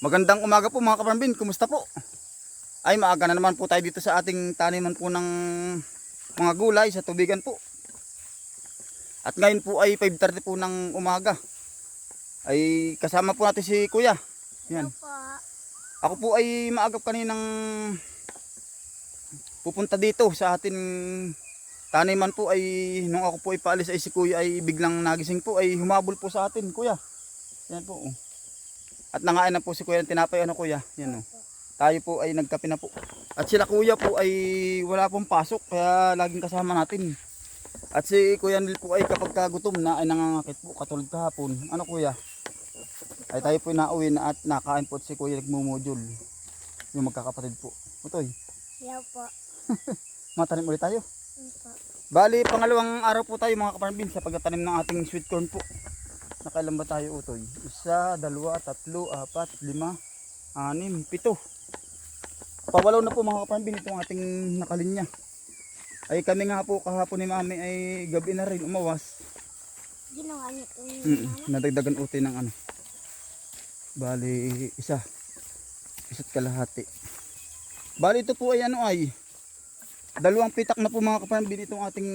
Magandang umaga po mga kaparambin, kumusta po? Ay maaga na naman po tayo dito sa ating taniman po ng mga gulay sa tubigan po. At ngayon po ay 5.30 po ng umaga. Ay kasama po natin si Kuya. Yan. Ako po ay maagap kaninang pupunta dito sa ating taniman po ay nung ako po ay paalis ay si Kuya ay biglang nagising po ay humabol po sa atin Kuya. Yan po. oh. At nangain na po si Kuya ng tinapay ano Kuya. Yan oh. Tayo po ay nagkape na po. At sila Kuya po ay wala pong pasok kaya laging kasama natin. At si Kuya Nil po ay kapag kagutom na ay nangangakit po katulad kahapon. Ano Kuya? ay tayo po nauwi na at nakain po at si Kuya nagmumudol. Yung magkakapatid po. Utoy, Hello po. matanim ulit tayo. Po. Bali, pangalawang araw po tayo mga kaparambin sa pagtatanim ng ating sweet corn po. Nakailan ba tayo utoy? Isa, dalawa, tatlo, apat, lima, anim, pito. Pawalaw na po mga kaparambin itong ating nakalinya. Ay kami nga po kahapon ni mami ay gabi na rin umawas. Ginawa ito yung Mm, nadagdagan uti ng ano. Bali, isa. Isa't kalahati. Bali, ito po ay ano ay. Dalawang pitak na po mga kaparambin itong ating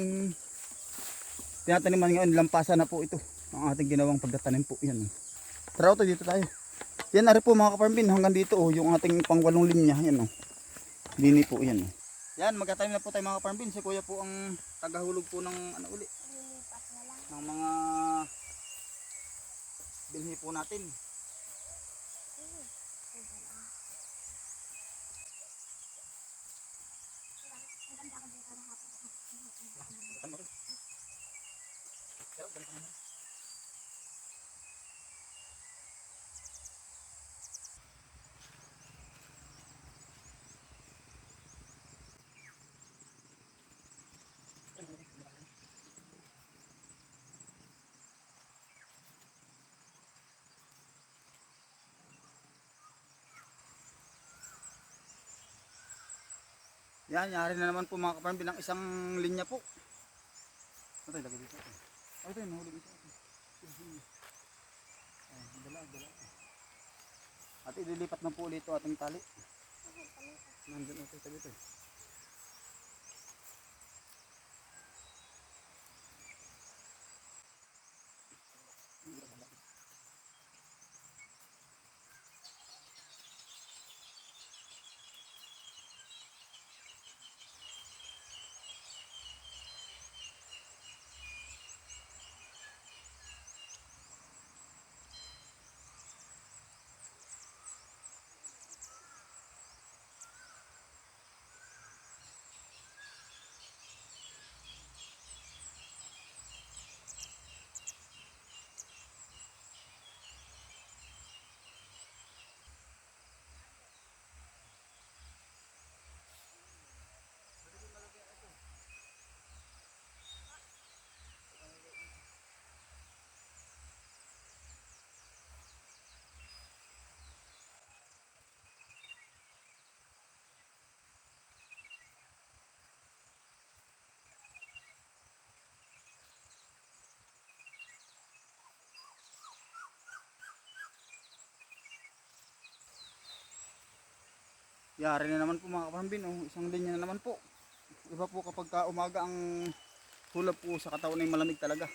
tinataniman ngayon. Lampasa na po ito. Ang ating ginawang pagtatanim po. Yan. Tara ito, dito tayo. Yan na po mga kaparambin. Hanggang dito oh, yung ating pangwalong linya. Yan oh. Lini po yan oh. Yan, magtatanim na po tayo mga kaparambin. Si kuya po ang tagahulog po ng ano uli ng mga binhi po natin. Yan, yari na naman po mga kaparang bilang isang linya po. Ito, lagay dito. Ay, ito, nahulog ito. Ay, dala, dala. At ililipat na po ulit ito ating tali. Nandun ito, ito dito. Yari na naman po mga kapambin, oh. isang linya na naman po. Iba po kapag ka umaga ang hulab po sa katawan ay malamig talaga.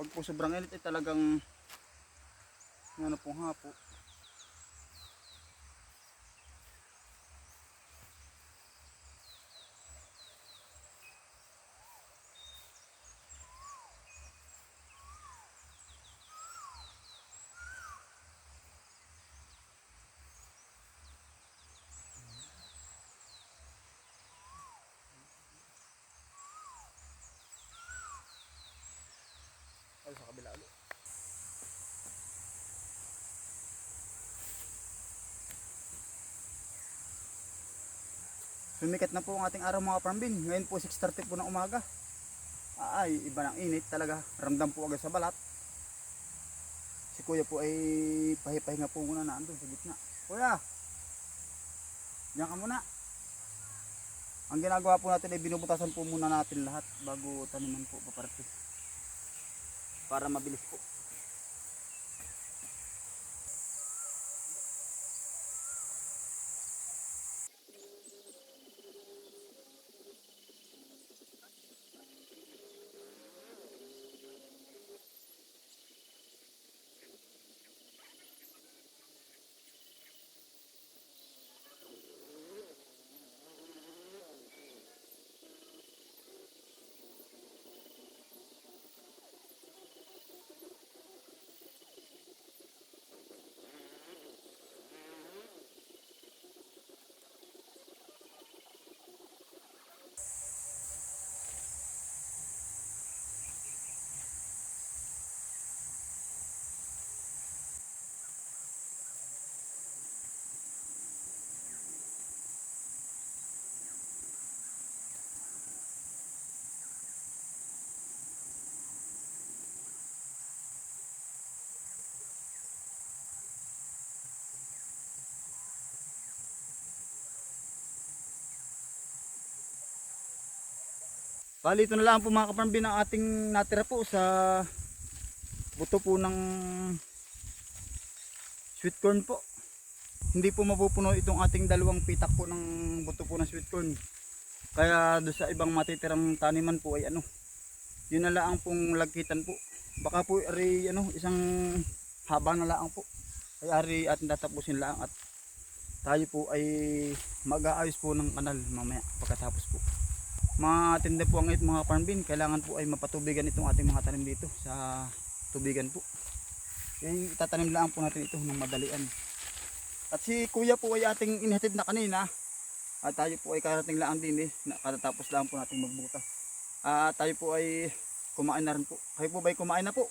Pag po sobrang init ay talagang ano pong hapo. Sumikat na po ang ating araw mga parambin. Ngayon po 6.30 po ng umaga. Ay, iba ng init talaga. Ramdam po agad sa balat. Si kuya po ay pahipahinga po muna na andun sa gitna. Kuya! Diyan ka muna. Ang ginagawa po natin ay binubutasan po muna natin lahat bago taniman po paparte. Para mabilis po. Bali ito na lang po mga kaparambin ang ating natira po sa buto po ng sweet corn po. Hindi po mapupuno itong ating dalawang pitak po ng buto po ng sweet corn. Kaya do sa ibang matitirang taniman po ay ano, yun na lang pong lagkitan po. Baka po ari ano, isang haba na lang po. Ay ari ating tatapusin lang at tayo po ay mag-aayos po ng kanal mamaya pagkatapos po matindi po ang it mga farm bin kailangan po ay mapatubigan itong ating mga tanim dito sa tubigan po. Yung itatanim lang po natin ito ng madalian. At si kuya po ay ating inhatid na kanina. At tayo po ay karating lang din eh. Katatapos lang po natin magbutas at tayo po ay kumain na rin po. Kayo po ba kumain na po?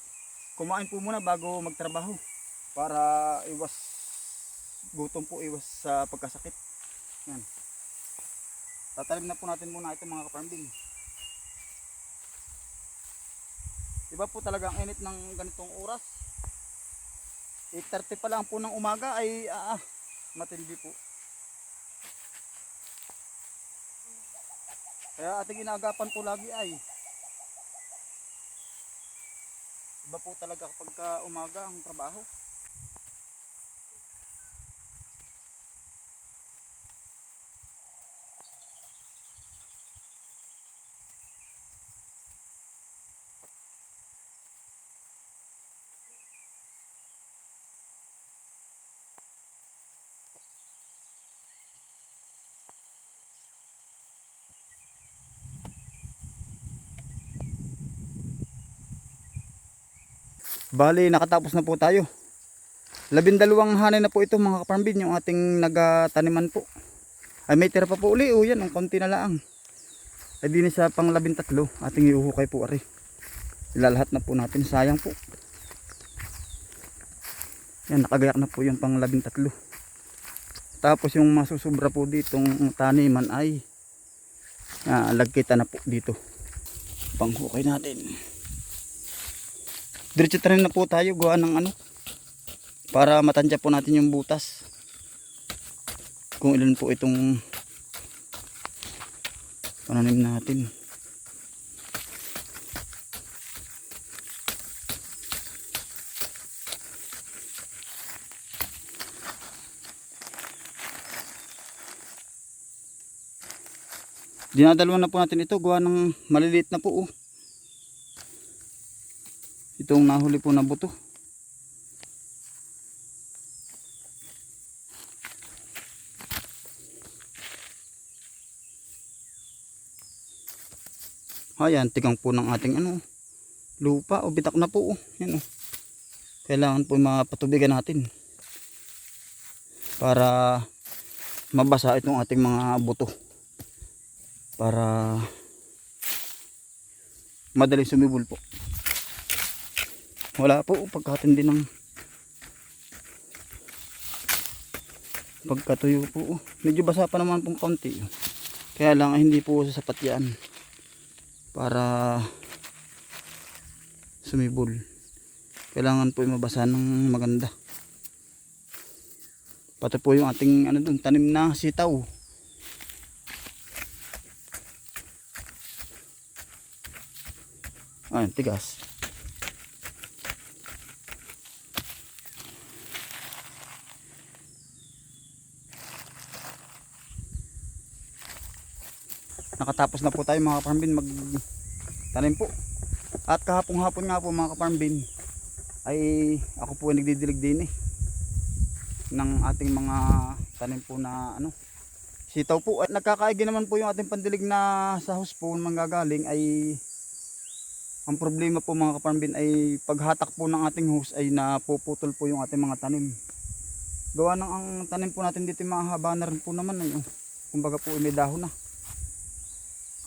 Kumain po muna bago magtrabaho para iwas gutom po iwas sa pagkasakit. Yan Tatalim na po natin muna ito mga kaparmbin. Iba po talaga ang init ng ganitong oras. 8.30 pa lang po ng umaga ay ah, ah, matindi po. Kaya ating inagapan po lagi ay iba po talaga kapag ka umaga ang trabaho. Bali, nakatapos na po tayo. Labindalawang hanay na po ito mga kaparmbin, yung ating nagataniman po. Ay may tira pa po uli, yan, ang konti na lang. Ay din sa pang labintatlo, ating iuhukay po ari. Ilalahat na po natin, sayang po. Yan, nakagayak na po yung pang labintatlo. Tapos yung masusubra po ditong taniman ay ah, lagkita na po dito. Panghukay natin. Diretso na po tayo gawa ng ano para matansya po natin yung butas. Kung ilan po itong pananim natin. Dinadalawan na po natin ito gawa ng maliliit na po oh. Itong nahuli po na buto. Ayan, tigang po ng ating ano, lupa o bitak na po. Oh. Yan, oh. Kailangan po mapatubigan natin para mabasa itong ating mga buto para madaling sumibol po wala po pagkatindi ng pagkatuyo po. Medyo basa pa naman pong konti. Kaya lang ah, hindi po sasapat yan para sumibol. Kailangan po mabasa ng maganda. Pati po yung ating ano dun, tanim na sitaw. Ayun tigas. Nakatapos na po tayo mga kaparmbin mag tanim po. At kahapong hapon nga po mga kaparmbin ay ako po nagdidilig din eh ng ating mga tanim po na ano sitaw po at nagkakaigi naman po yung ating pandilig na sa hose po manggagaling ay ang problema po mga kaparmbin ay paghatak po ng ating hose ay napuputol po yung ating mga tanim gawa ng ang tanim po natin dito mahaba na rin po naman ay oh. kumbaga po ay may dahon na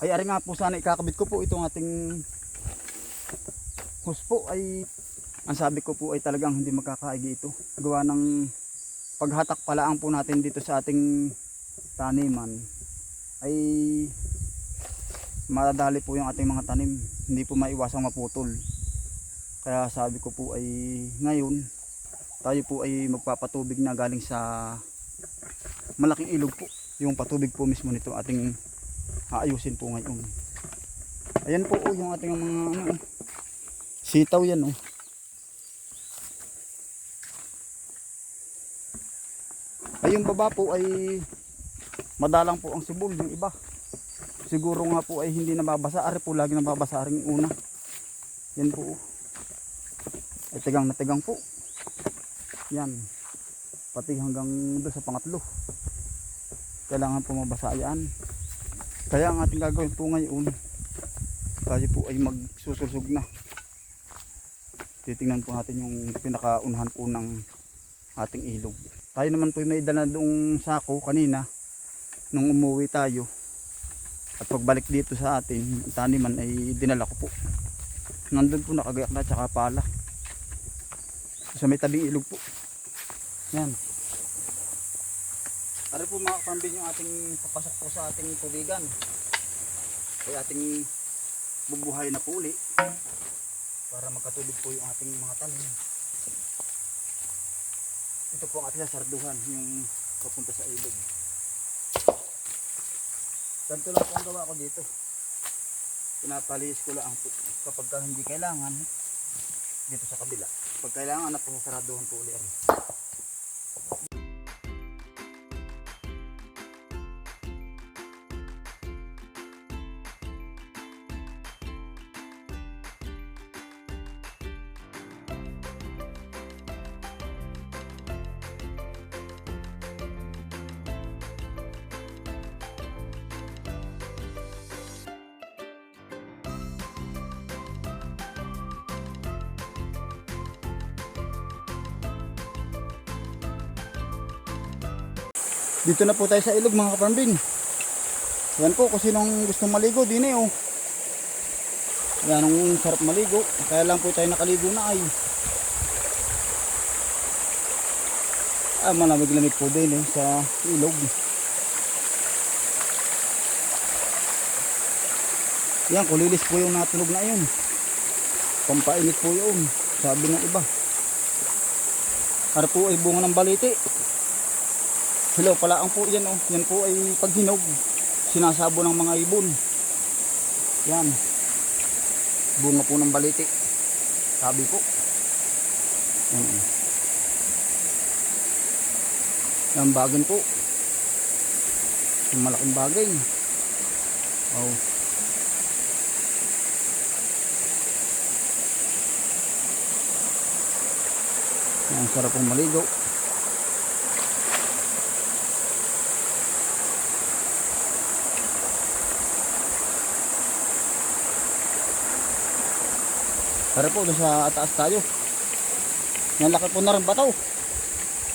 ay ari nga po sana ikakabit ko po itong ating hose po. Ay ang sabi ko po ay talagang hindi magkakaigi ito. Gawa ng paghatak palaan po natin dito sa ating taniman ay madadali po yung ating mga tanim. Hindi po maiwasang maputol. Kaya sabi ko po ay ngayon tayo po ay magpapatubig na galing sa malaking ilog po. Yung patubig po mismo nito ating aayusin po ngayon ayan po oh, yung ating mga ano, oh. sitaw yan oh. Ay yung baba po ay madalang po ang sibol yung iba. Siguro nga po ay hindi nababasa. Ari po lagi nababasa rin yung una. Yan po oh. ay tigang na tigang po. Yan. Pati hanggang doon sa pangatlo. Kailangan po mabasa yan kaya ang ating gagawin po ngayon tayo po ay magsusursog na. Titingnan po natin yung pinakaunahan po ng ating ilog. Tayo naman po may dala doong sako kanina nung umuwi tayo. At pagbalik dito sa atin taniman ay dinala ko po. Nandun po nakagayak na tsaka pala. Sa may tabing ilog po. Yan ano po mga kapambin yung ating papasok po sa ating tubigan. Ay ating bubuhay na puli para magkatubig po yung ating mga tanim. Ito po ang ating sasarduhan yung papunta sa ilog. Ganito lang po ang gawa ko dito. Pinapalis ko lang kapag ka hindi kailangan dito sa kabila. Pag kailangan na po sasaraduhan po ulit Dito na po tayo sa ilog mga kaparambin. Yan po kung sinong gustong maligo din eh oh. Yan ang sarap maligo. Kaya lang po tayo nakaligo na ay. Ah, malamig-lamig po din eh sa ilog. Yan, kulilis po yung natulog na yun. Pampainit po yun. Sabi ng iba. Para po ay bunga ng baliti. Hello, pala ang po yan oh. Yan po ay paghinog. Sinasabo ng mga ibon. Yan. Bunga po ng baliti. Sabi po. Yan. oh. Yan bagin po. Yung malaking bagay. Oh. Yan, sarap pong maligo. Tara po, doon sa taas tayo. Yan laki po na rin bataw.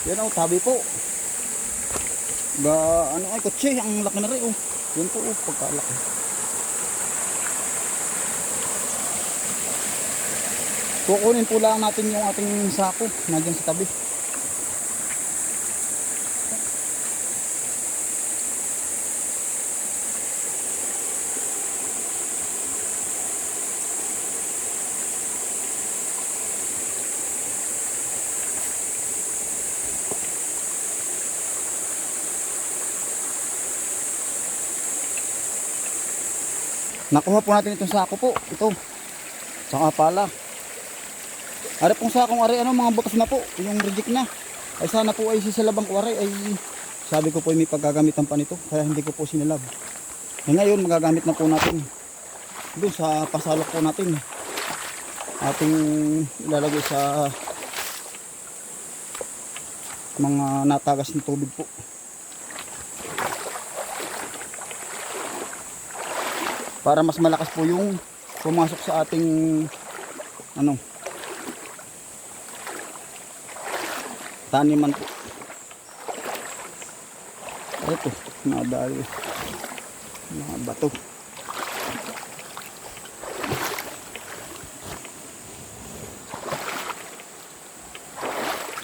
Yan o, tabi po. Ba, ano ay kotse, ang laki na rin oh. Yan po oh, pagkalaki. Kukunin po lang natin yung ating sako nandiyan sa tabi. Nakuha po natin itong sako po. Ito. Saka pala. Ari pong sakong ari ano mga butas na po, yung reject na. Ay sana po ay sisilabang ko ari ay sabi ko po ay may paggagamitan pa nito kaya hindi ko po sinilab. Eh ngayon magagamit na po natin. Doon sa pasalok po natin. Ating ilalagay sa mga natagas ng tubig po. Para mas malakas po yung pumasok sa ating ano taniman po. Ito, mga dahil mga bato.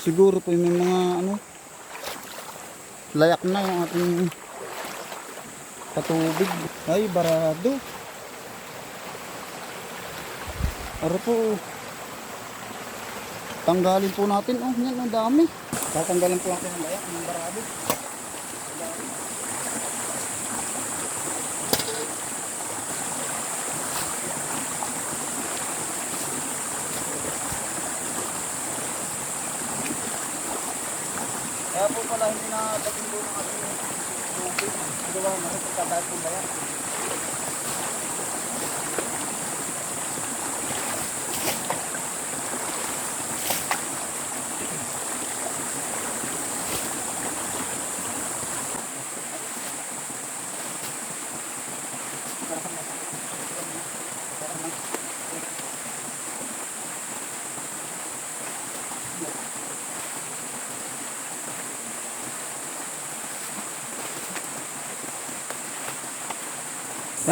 Siguro po may mga ano layak na yung ating patubig. Ay, barado. Ano po? Tanggalin po natin. Oh, yan ang dami. Tatanggalin po natin ang layak ng barado. Kaya po pala hindi na doon ang ating tubig. Gawa na rin pagkadahil po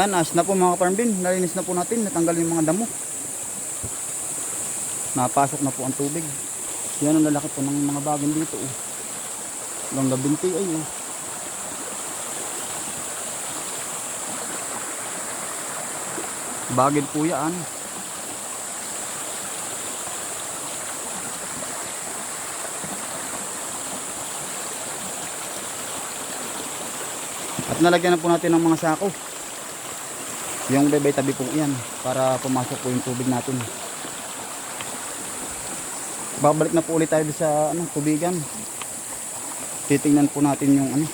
layak. Yan, as na po mga farmbin. Nalinis na po natin. Natanggal yung mga damo. Napasok na po ang tubig. Yan ang lalaki po ng mga bagong dito. Oh. Hanggang gabinti ay oh. Bagid po yan. At nalagyan na po natin ng mga sako. Yung bebay tabi po yan para pumasok po yung tubig natin. Babalik na po ulit tayo sa ano, tubigan. Titingnan po natin yung ano,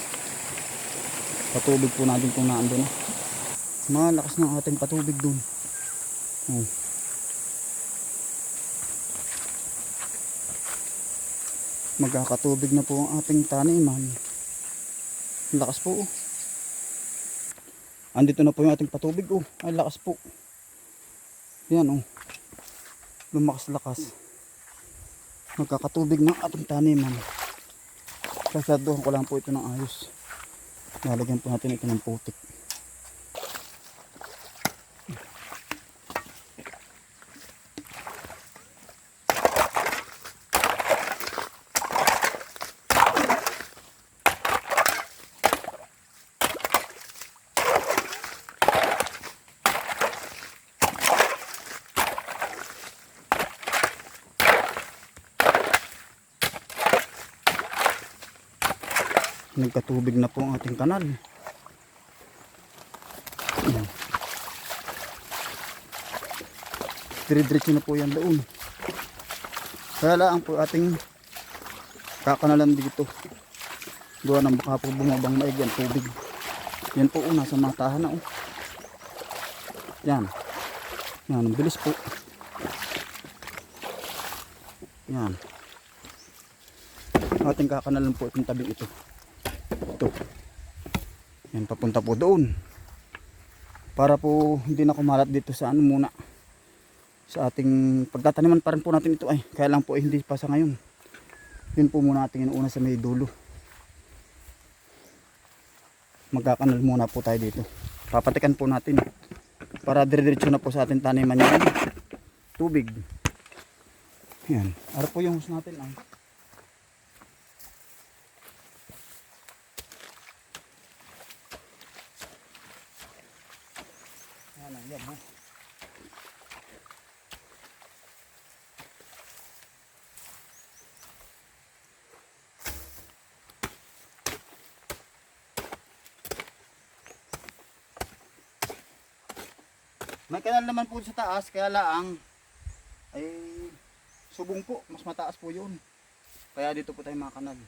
patubig po natin kung naandun. Malakas na ating patubig dun. Oh. Magkakatubig na po ang ating taniman. Lakas po oh. Andito na po yung ating patubig oh. Ay lakas po. Yan oh. Lumakas-lakas. Magkakatubig ng ating taniman. Sasaduhan ko lang po ito ng ayos. Lalagyan po natin ito ng putik. Nagkatubig na po ang ating kanal. Ayan. Dire-diretso na po yan doon. Kaya lang po ating kakanalan dito. Gawa ng baka po bumabang maig yan tubig. Yan po una sa matahan na oh. Yan. Yan, bilis po. Yan. Ating kakanalan po itong tabi ito. Ito. Yan, papunta po doon. Para po hindi na kumalat dito sa ano muna. Sa ating pagtataniman pa rin po natin ito ay. Kaya lang po ay hindi pa sa ngayon. Yun po muna ating inuuna sa may dulo. Magkakanal muna po tayo dito. Papatikan po natin. Para dire-diretso na po sa ating taniman yung tubig. Yan. Ara po yung hose natin. Ay. Yan, yan, ha. May kanal naman po sa taas, kaya laang ay subong po, mas mataas po yun. Kaya dito po tayo mga kanal.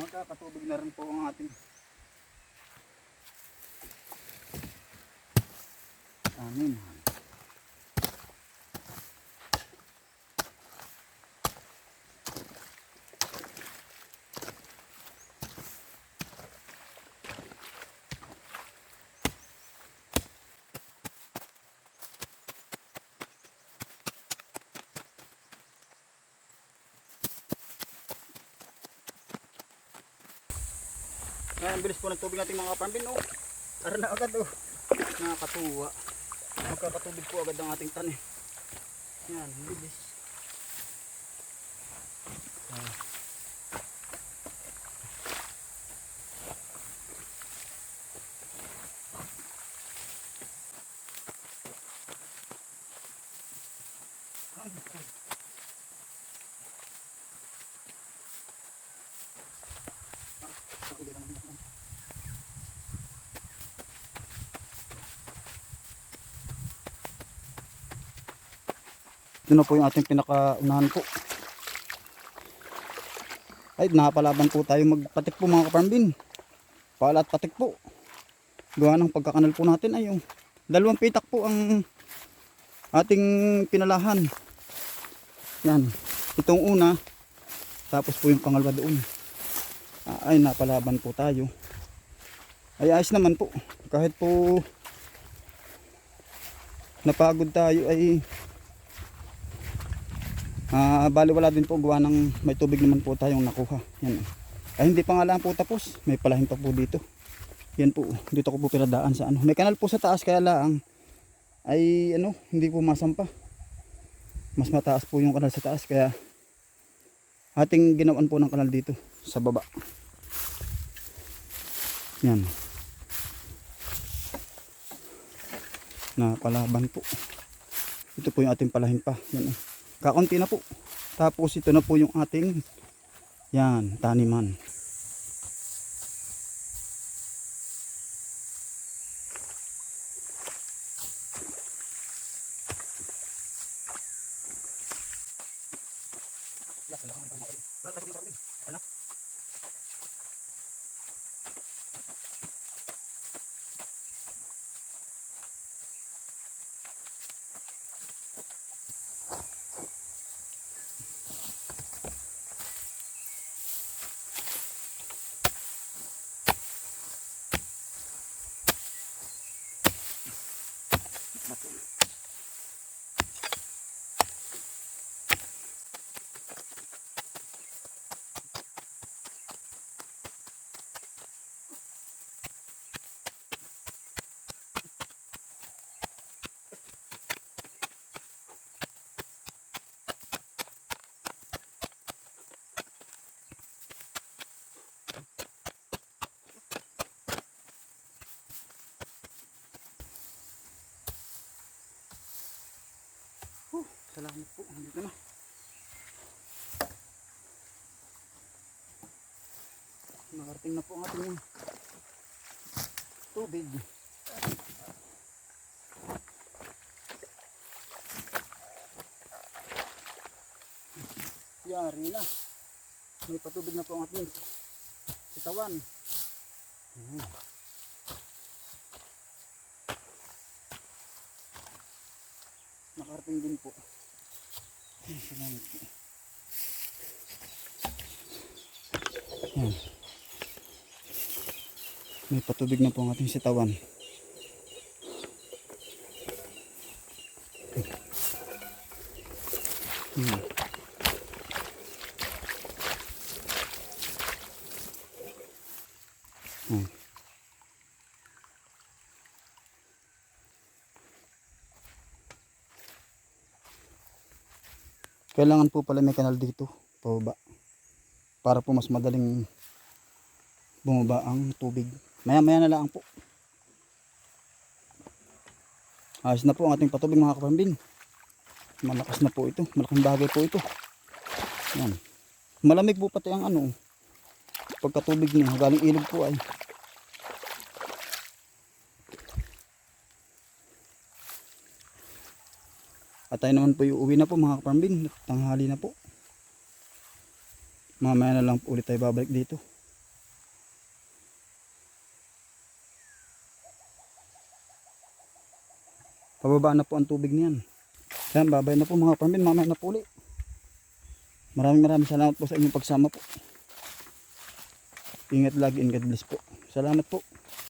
Magkakatubig na rin po ang ating Amin. Ayan, ang bilis po ng tubig natin mga kapambin. Oh. Tara na agad oh. Nakakatuwa. Magkakatubig po agad ang ating tanim. Yan, ang bilis. Ah. Ito na po yung ating pinakaunahan po. Ay, nakapalaban po tayo magpatik po mga kaparmbin. Pala at patik po. Gawa ng pagkakanal po natin ay yung dalawang pitak po ang ating pinalahan. Yan. Itong una. Tapos po yung pangalawa doon. Ah, Ay, napalaban po tayo. Ay, ayos naman po. Kahit po napagod tayo ay Ah, bali wala din po gawa ng may tubig naman po tayong nakuha. Yan. Ay hindi pa nga lang po tapos. May palahin pa po dito. Yan po. Dito ko po pinadaan sa ano. May kanal po sa taas kaya lang ay ano, hindi po masampa. Mas mataas po yung kanal sa taas kaya ating ginawan po ng kanal dito sa baba. Yan. Na palaban po. Ito po yung ating palahin pa. Yan. oh. Kakunti na po. Tapos ito na po yung ating yan, taniman. Salamat po. Dito na. Nakarating na po ang ating tubig. Yari na. May patubig na po ang ating sitawan. Hmm. Nakarating din po. Yan. May patubig na po ang ating sitawan. Kailangan po pala may kanal dito, pababa. Para po mas madaling bumaba ang tubig. Maya maya na lang po. Ayos na po ang ating patubig mga kapambin. Malakas na po ito. Malaking bagay po ito. Yan. Malamig po pati ang ano. Pagkatubig niya. Galing ilog po ay. At tayo naman po yung uwi na po mga kapambin. Tanghali na po. Mamaya na lang po ulit tayo babalik dito. Pababa na po ang tubig niyan. Yan, babay na po mga kapambin. Mamaya na po ulit. Maraming maraming salamat po sa inyong pagsama po. Ingat lagi and God bless po. Salamat po.